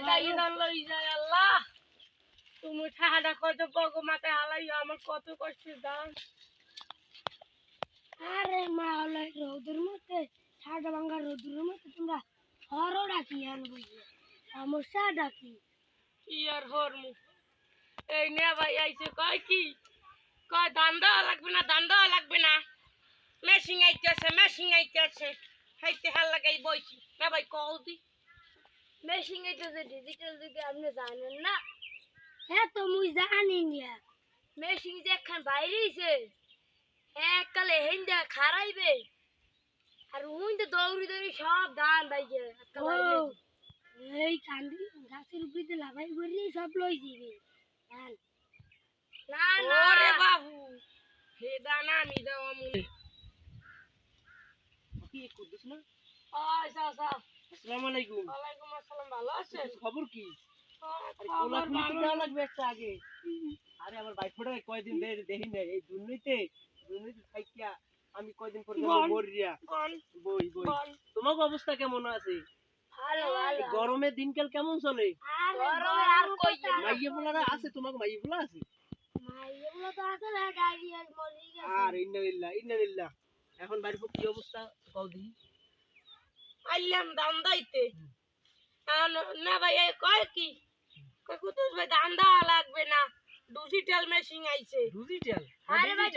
আল্লাহ? তুমি ঠাহাটা কত বগ মাথায় হালাই আমার কত কষ্ট দাম আরে মা হলো রোদের মধ্যে সাদা ভাঙ্গা রোদের মধ্যে তোমরা হরো ডাকি আনব সমস্যা ডাকি কি? আর হর মু এই নে ভাই আইছে কয় কি? কয় দান দেওয়া লাগবে না দান দেওয়া লাগবে না। মেশিং আইতেছে মেশিং আইতেছে। হাইতে হাল লাগাই বইছি। না ভাই কল দি। মেশিন এটা যে ডিজিটাল যুগে আপনি জানেন না হ্যাঁ তো মুই জানি না মেশিন যে একখান বাইরেছে এককালে হেন্দা খারাইবে আর উইন্দে দৌড়ি দৌড়ি সব ধান বাইছে এই কান্দি গাছের উপরে লাভাই করি সব লই দিবে না না ওরে বাবু হে দানা আমি দেওয়া মু কি কুদ্দুস না আয় চাচা আসসালামু আলাইকুম। ওয়ালাইকুম আসসালাম ভালো আছেন? খবর কি? আরে খবর ভালো। লাগবে একটা আগে। আরে আমার ফোটা কয়দিন ধরে দেখি না এই দুর্নীতি দুর্নীতি থাইকিয়া আমি কয়দিন পর বল। মরিয়া। বই বই। তোমার অবস্থা কেমন আছে? ভালো এই ভালো। গরমের দিনকাল কেমন চলে? গরমে আর কই মাইয়ে পোলারা আছে তোমাকে মাইয়ে পোলা আছে? আর ইন্নালিল্লাহ ইন্নালিল্লাহ। এখন বাড়ির কি অবস্থা? কও দিই আইলাম দাম দাইতে না ভাই কয় কি? কুতুস ভাই দাম দেওয়া লাগবে না। ডিজিটাল মেশিন আইছে। ডিজিটাল? আরে ভাই,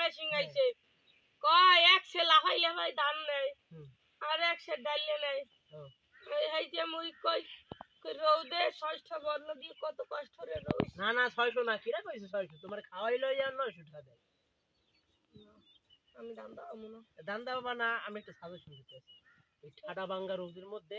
মেশিন আইছে। কয় এক সে লাফাইলে ভাই দাম নেই হুম। আর এক সে ডাইলে নেই ও। এই যে মুই কই রৌদে ষষ্ঠ বর্ণ দিয়ে কত কষ্ট রে রইস না না ছয়শো না কিরা কইছে ছয়শো? তোমার খাওয়াইলো আর নয়শো টাকা দেয়। আমি দান দাও মনে দান দাও না, আমি একটা সাজেশন দিতে এই ঠাডা বাঙ্গা রোগীর মধ্যে